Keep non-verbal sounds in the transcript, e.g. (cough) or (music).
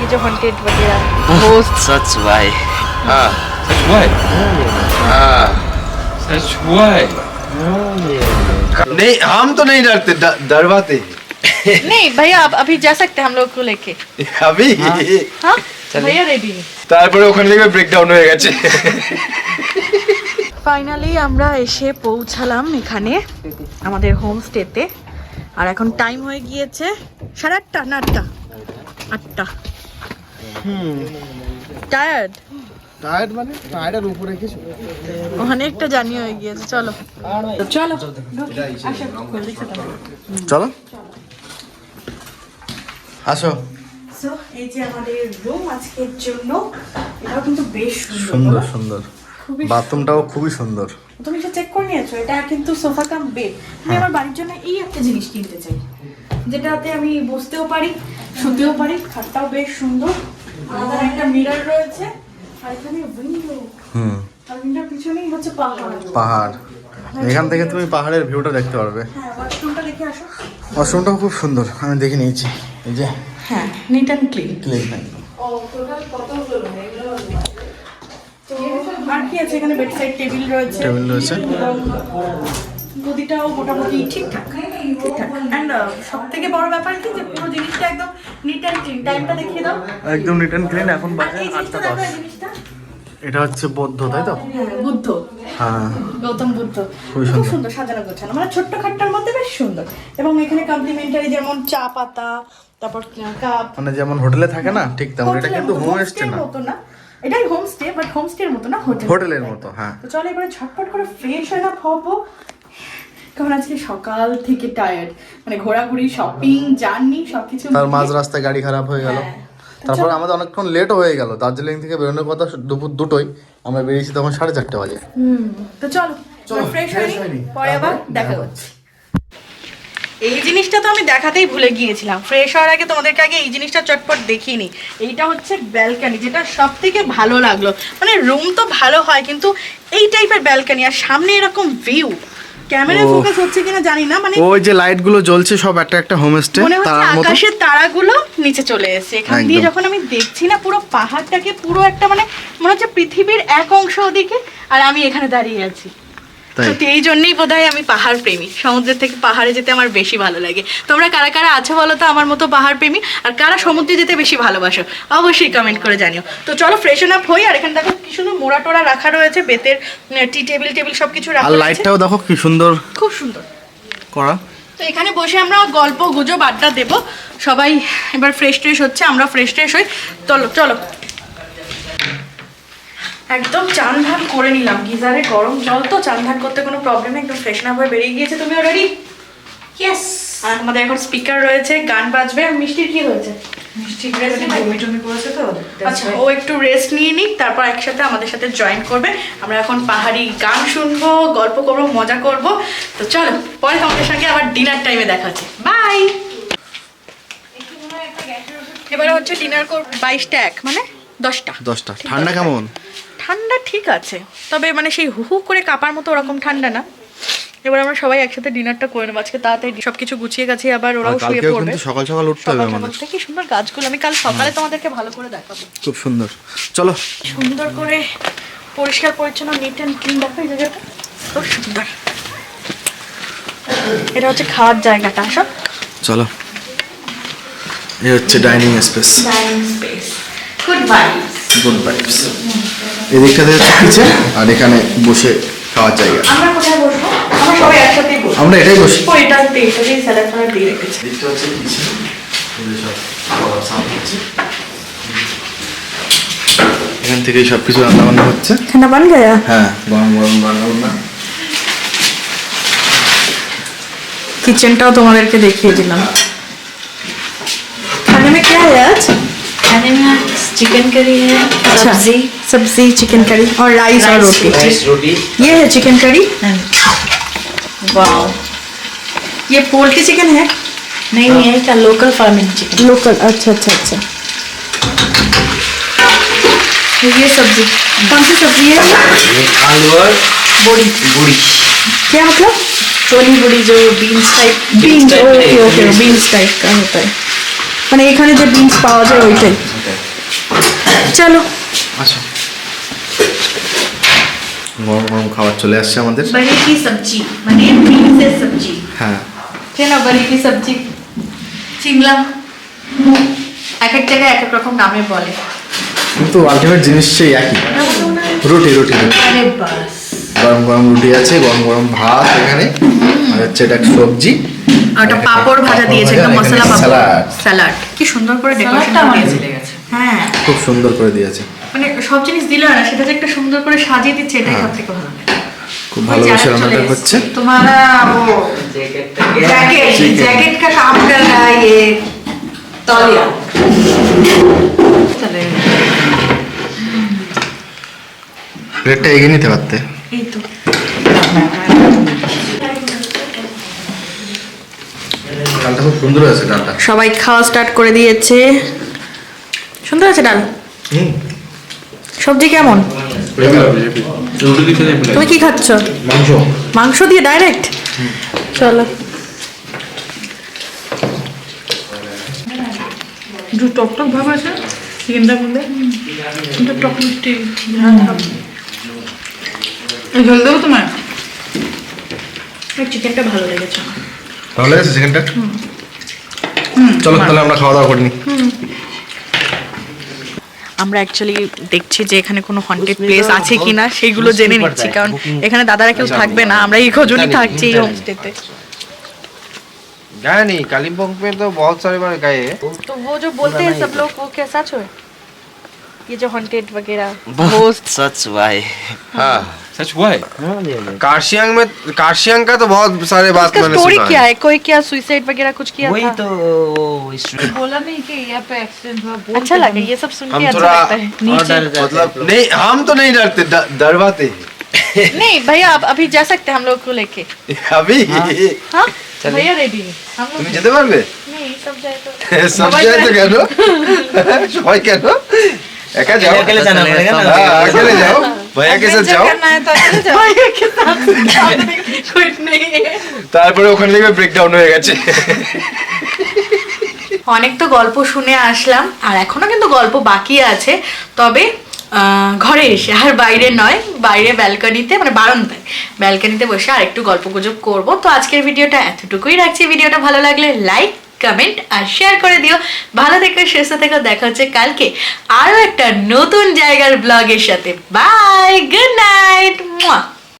ये जो हॉन्टेड वगैरह घोस्ट (laughs) सच भाई हाँ सच हुआ है हाँ सच हुआ है नहीं हम तो नहीं डरते ड- डरवाते नहीं भैया आप अभी जा सकते हैं हम लोग को लेके अभी हाँ भैया रेडी তারপরে ওখানে দেখবে ব্রেকডাউন হয়ে গেছে ফাইনালি আমরা এসে পৌঁছালাম এখানে আমাদের হোমস্টেতে আর এখন টাইম হয়ে গিয়েছে সাড়ে আটটা না আটটা আটটা টায়ার্ড টায়ার্ড মানে টায়ার্ডের উপরে কিছু। অনেকটা জানি হয়ে গিয়েছে চলো। চলো চলো। আসো। সো এই যে আমাদের রুম আজকের জন্য এটাও কিন্তু বেশ সুন্দর। সুন্দর বাথরুমটাও খুবই সুন্দর। তুমি সেটা চেক করে নিয়েছো? এটা কিন্তু সোফা কাম বেড আমি আমার বাড়ির জন্য এই একটা জিনিস কিনতে চাই যেটাতে আমি বসতেও পারি শুতেও পারি খাটটাও বেশ সুন্দর। আলাদা একটা মিরর রয়েছে আর এখানে উইন্ডো হুম। আর উইন্ডোর পিছনেই হচ্ছে পাহাড়। পাহাড়। এখান থেকে তুমি পাহাড়ের ভিউটা দেখতে পারবে। হ্যাঁ ওয়াশরুমটা দেখে আসো। ওয়াশরুমটাও খুব সুন্দর আমি দেখে নিয়েছি। এই যে হ্যাঁ নিট অ্যান্ড ক্লিন ক্লিন একদম। ও টোটাল কত হলো এগুলো তো আর কি আছে এখানে? বেড সাইড টেবিল রয়েছে। টেবিল রয়েছে। গদিটাও মোটামুটি ঠিকঠাক ঠিকঠাক। অ্যান্ড সব থেকে বড় ব্যাপার কি যে পুরো জিনিসটা একদম নিট অ্যান্ড ক্লিন টাইমটা দেখিয়ে দাও। একদম রিটার্ন ক্লিন এখন বাজে আটটা দশ। এটা হচ্ছে বৌদ্ধ তাই তো? হ্যাঁ বুদ্ধ। হ্যাঁ। গৌতম বুদ্ধ। খুব সুন্দর। সুন্দর সাজানো গোছানো। মানে ছোট্ট খাট্টার মধ্যে বেশ সুন্দর। এবং এখানে কমপ্লিমেন্টারি যেমন চা পাতা তারপর কাপ মানে যেমন হোটেলে থাকে না ঠিক তেমন এটা কিন্তু হোম স্টে না। এটাই হোমস্টে বাট হোমস্টের মতো না হোটেল হোটেলের মতো। হ্যাঁ। তো চলো এবারে ঝটপট করে ফ্রেশ হয়ে না হব। কারণ আজকে সকাল থেকে টায়ার্ড মানে ঘোরাঘুরি শপিং জার্নি সবকিছু তার মাঝ রাস্তায় গাড়ি খারাপ হয়ে গেল। হ্যাঁ। তারপর আমাদের অনেকক্ষণ লেটও হয়ে গেল। দার্জিলিং থেকে বেরোনোর কথা দুপুর দুটোই। আমরা বেরিয়েছি তখন সাড়ে চারটে বাজে। হুম তো চলো চলো, ফ্রেশ হয়ে হয়ে নিই। পরে আবার দেখা দেখা হচ্ছে। এই জিনিসটা তো আমি দেখাতেই ভুলে গিয়েছিলাম। ফ্রেশ হওয়ার আগে তোমাদেরকে আগে এই জিনিসটা চটপট দেখিনি এইটা হচ্ছে ব্যালকানি যেটা সব থেকে ভালো লাগল। মানে রুম তো ভালো হয় কিন্তু এই টাইপের ব্যালকানি আর সামনে এরকম ভিউ ক্যামেরা ফোকাস হচ্ছে কিনা জানি না মানে ওই যে লাইটগুলো জ্বলছে সব একটা একটা হোমস্টে মনে তার মতো। আকাশের তারাগুলো নিচে চলে এসেছে। এখান দিয়ে যখন আমি দেখছি না পুরো পাহাড়টাকে পুরো একটা মানে মনে হচ্ছে পৃথিবীর এক অংশ ওদিকে আর আমি এখানে দাঁড়িয়ে আছি। তাই। এই জন্যই বোধহয় আমি পাহাড় প্রেমী। সমুদ্রের থেকে পাহাড়ে যেতে আমার বেশি ভালো লাগে। তোমরা কারা কারা আছো বলো তো আমার মতো পাহাড় প্রেমী? আর কারা সমুদ্রে যেতে বেশি ভালোবাসো? অবশ্যই কমেন্ট করে জানিও। তো চলো ফ্রেশন আপ হই আর এখানে দেখো কি সুন্দর মোড়া টোড়া রাখা রয়েছে বেতের টি টেবিল টেবিল সব কিছু রাখা আর লাইটটাও দেখো কি সুন্দর খুব সুন্দর। করা। তো এখানে বসে আমরা গল্প গুজব আড্ডা দেব। সবাই এবার ফ্রেশ ট্রেশ হচ্ছে আমরা ফ্রেশ ট্রেশ হই। চলো চলো। একদম চান ধান করে নিলাম। গিজারে গরম জল তো চান ধান করতে কোনো প্রবলেম নেই একদম ফ্রেশ না হয়ে বেরিয়ে গিয়েছে। তুমি অলরেডি ইয়েস আর আমাদের এখন স্পিকার রয়েছে গান বাজবে। আর মিষ্টির কি হয়েছে? আচ্ছা ও একটু রেস্ট নিয়ে নিক তারপর একসাথে আমাদের সাথে জয়েন করবে। আমরা এখন পাহাড়ি গান শুনব গল্প করব মজা করব। তো চলো পরে তোমাদের সঙ্গে আবার ডিনার টাইমে দেখা হচ্ছে। বাই এবারে হচ্ছে ডিনার করব বাইশটা এক মানে দশটা। দশটা। ঠান্ডা কেমন? ঠান্ডা ঠিক আছে তবে মানে সেই হু হু করে কাপার মতো ওরকম ঠান্ডা না। এবার আমরা সবাই একসাথে ডিনারটা করে নেব। আজকে তাড়াতাড়ি সবকিছু গুছিয়ে গাছিয়ে আবার ওরাও শুয়ে পড়বে। সকাল সকাল উঠতে হবে আমাদের। থেকে সুন্দর গাছগুলো আমি কাল সকালে তোমাদেরকে ভালো করে দেখাবো। খুব সুন্দর। চলো। সুন্দর করে পরিষ্কার পরিচ্ছন্ন নিট অ্যান্ড ক্লিন দেখো এই জায়গাটা। খুব সুন্দর। এটা হচ্ছে খাওয়ার জায়গাটা সব চলো। এই হচ্ছে dining space dining space good vibes good vibes এদিকটাতে হচ্ছে কিচেন আর এখানে বসে খাওয়ার জায়গা। আমরা কোথায় বসবো? আমরা সবাই একসাথেই বসবো। আমরা এটাই বসি। ও এটাতে এটাতেই স্যালাড ফালাড দিয়ে রেখেছি। এদিকটা হচ্ছে কিচেন এই সব সামনে হচ্ছে। এখান থেকে সবকিছু রান্না বান্না হচ্ছে। খানা বান গয়া? হ্যাঁ গরম গরম রান্না বান্না किचनটাও তোমাদেরকে দেখিয়ে দিলাম। খানে মে কে আছে আজ? খানে মে चिकन करी है अच्छा सब्जी सब्जी चिकन करी और राइस और राइस, रोटी राइस, रोटी ये है चिकन करी वाओ ये पोल्ट्री चिकन है नहीं ये का लोकल फार्मिंग चिकन लोकल अच्छा अच्छा अच्छा ये सब्जी कौन सी सब्जी है ये? आलू और बोड़ी गुड़ी क्या मतलब सोनी बड़ी जो beans type beans type okay है, ओके beans। बीन्स टाइप का होता है মানে এখানে যে বিনস পাওয়া যায় ওইটাই চলো। আচ্ছা গরম গরম খাবার চলে আসছে আমাদের। বড়ি কি সবজি মানে সবজি। হ্যাঁ। চেনা বড়ি কি সবজি? চিংলা এক এক জায়গায় এক এক রকম নামে বলে। কিন্তু আলটিমেট জিনিস সেই একই। রুটি রুটি আরে বাস। গরম গরম রুটি আছে গরম গরম ভাত এখানে। আর হচ্ছে এটা সবজি। আর একটা পাপড় ভাজা দিয়েছে একদম মশলা পাপড়। স্যালাড কি সুন্দর করে ডেকোরেশন আমার দিয়েছে চলে গেছে হ্যাঁ খুব সুন্দর করে দিয়েছে মানে সব জিনিস দিল না সেটা যে একটা সুন্দর করে সাজিয়ে দিচ্ছে এটাই সব থেকে ভালো লাগে খুব ভালোবেসে রান্নাটা হচ্ছে तुम्हारा वो जैकेट जैकेट का काम कर रहा है ये तौलिया चले প্লেটটা এগিয়ে নিতে পারতে এই তো ডালটা খুব সুন্দর আছে ডালটা সবাই খাওয়া স্টার্ট করে দিয়েছে শুনতে পাচ্ছেন ডাল? সবজি কেমন? তুমি কি খাচ্ছ? মাংস। মাংস দিয়ে ডাইরেক্ট চলো। একটু টকটক ভাব আছে চিকেনটা মধ্যে কিন্তু টক মিষ্টি। হ্যাঁ। ঝোল দেবো তোমার চিকেনটা ভালো লেগেছে ভালো লেগেছে চিকেনটা চলো তাহলে আমরা খাওয়া দাওয়া করিনি হুম। আমরা অ্যাকচুয়ালি দেখছি যে এখানে কোনো হন্টেড প্লেস আছে কিনা সেইগুলো জেনে নিচ্ছি কারণ এখানে দাদারা কেউ থাকবে না আমরা এই কজনই থাকছি এই হোমস্টেতে गया नहीं कालिम्पोंग में तो बहुत सारे बार गए हैं तो वो जो बोलते हैं सब लोग वो क्या सच है ये जो हॉन्टेड वगैरह घोस्ट सच हुआ है हाँ सच हुआ है कार्शियांग में कार्शियांग का तो बहुत सारे बात इसका मैंने स्टोरी सुना क्या है है कोई क्या सुसाइड वगैरह कुछ किया वही था तो वो history- बोला नहीं कि यहाँ पे एक्सीडेंट हुआ बोल अच्छा लगा ये सब सुन हम के अच्छा थोड़ा लगता है और डर जाते मतलब नहीं हम तो नहीं डरते ड- डरवाते हैं। (laughs) नहीं भैया आप अभी जा सकते हैं हम लोग को लेके (laughs) अभी हाँ भैया रेडी है हम लोग তুমি যেতে পারবে नहीं सब जाए तो (laughs) সব জায়গায় তো কেন সবাই কেন একা যাও अकेले जाना पड़ेगा ना হ্যাঁ अकेले जाओ যাও। তারপরে ওখানে দেখবে ব্রেকডাউন হয়ে গেছে। অনেক তো গল্প শুনে আসলাম আর এখনও কিন্তু গল্প বাকি আছে। তবে ঘরে এসে আর বাইরে নয় বাইরে ব্যালকনিতে মানে বারান্দায়। ব্যালকনিতে বসে আর একটু গল্প গুজব করব। তো আজকের ভিডিওটা এতটুকুই রাখছি। ভিডিওটা ভালো লাগলে লাইক কমেন্ট আর শেয়ার করে দিও। ভালো থেকে, সুস্থ থেকে, দেখা হচ্ছে কালকে আরও একটা নতুন জায়গার ব্লগের সাথে। Bye good night